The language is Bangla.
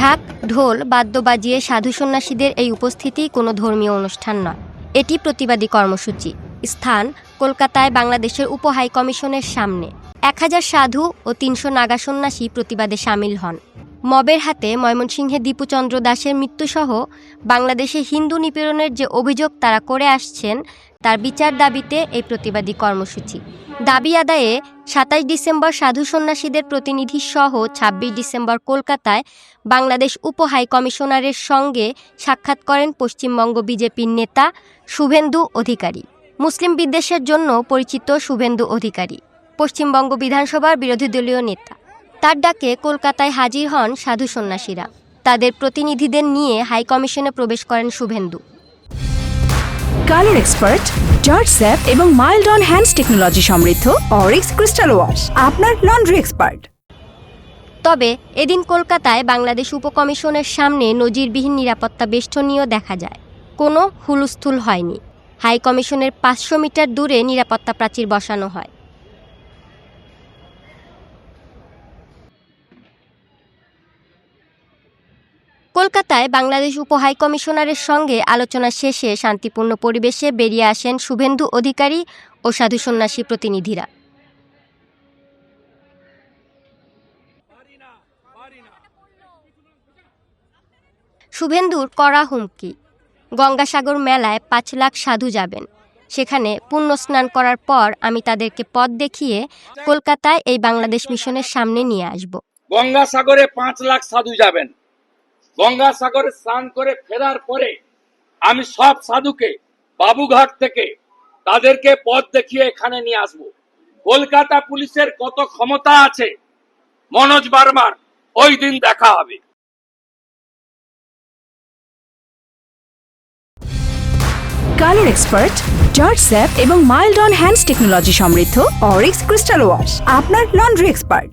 ঢাক, ঢোল বাদ্য বাজিয়ে সাধু সন্ন্যাসীদের এই উপস্থিতি কোনো ধর্মীয় অনুষ্ঠান নয়। এটি প্রতিবাদী কর্মসূচি। স্থান কলকাতায় বাংলাদেশের উপ হাই কমিশনের সামনে। এক হাজার সাধু ও তিনশো নাগা সন্ন্যাসী প্রতিবাদে সামিল হন। মবের হাতে ময়মনসিংহে দীপুচন্দ্র দাসের মৃত্যুসহ বাংলাদেশে হিন্দু নিপীড়নের যে অভিযোগ তারা করে আসছেন তার বিচার দাবিতে এই প্রতিবাদী কর্মসূচি। দাবি আদায়ে সাতাশ ডিসেম্বর সাধু সন্ন্যাসীদের প্রতিনিধি সহ ছাব্বিশ ডিসেম্বর কলকাতায় বাংলাদেশ উপ হাই কমিশনারের সঙ্গে সাক্ষাৎ করেন পশ্চিমবঙ্গ বিজেপির নেতা শুভেন্দু অধিকারী। মুসলিম বিদ্বেষের জন্য পরিচিত শুভেন্দু অধিকারী, পশ্চিমবঙ্গ বিধানসভার বিরোধী দলীয় নেতা। তার ডাকে কলকাতায় হাজির হন সাধু সন্ন্যাসীরা। তাদের প্রতিনিধিদের নিয়ে হাইকমিশনে প্রবেশ করেন Shubhendu. Colour expert germ zap এবং মাইল্ড অন হ্যান্ডস টেকনোলজি সমৃদ্ধ অরিক্স ক্রিস্টাল ওয়াশ, আপনার লন্ড্রি এক্সপার্ট। তবে এদিন কলকাতায় বাংলাদেশ উপকমিশনের সামনে নজিরবিহীন নিরাপত্তা বেষ্টনীয় দেখা যায়। কোনো হুলস্থুল হয়নি। হাই কমিশনের পাঁচশো মিটার দূরে নিরাপত্তা প্রাচীর বসানো হয়। কলকাতায় বাংলাদেশ উপ হাই কমিশনারের সঙ্গে আলোচনা শেষে শান্তিপূর্ণ পরিবেশে বেরিয়ে আসেন শুভেন্দু অধিকারী ও সাধু সন্ন্যাসী প্রতিনিধিরা। শুভেন্দুর কড়া হুমকি। গঙ্গাসাগর মেলায় পাঁচ লাখ সাধু যাবেন। সেখানে পুণ্য স্নান করার পর আমি তাদেরকে পথ দেখিয়ে কলকাতায় এই বাংলাদেশ মিশনের সামনে নিয়ে আসব। গঙ্গাসাগরে পাঁচ লাখ সাধু যাবেন। গঙ্গাসাগরে স্নান করে ফেরার পরে আমি সব সাধুকে বাবুঘাট থেকে তাদেরকে পথ দেখিয়ে এখানে নিয়ে আসব। কলকাতা পুলিশের কত ক্ষমতা আছে? মনোজ বার্মার ওই দিন দেখা হবে। কালার এক্সপার্ট জর্জ স্যাপ এবং মাইল্ড অন হ্যান্ডস টেকনোলজি সমৃদ্ধ অরিক্স ক্রিস্টাল ওয়াশ, আপনার লন্ড্রি এক্সপার্ট।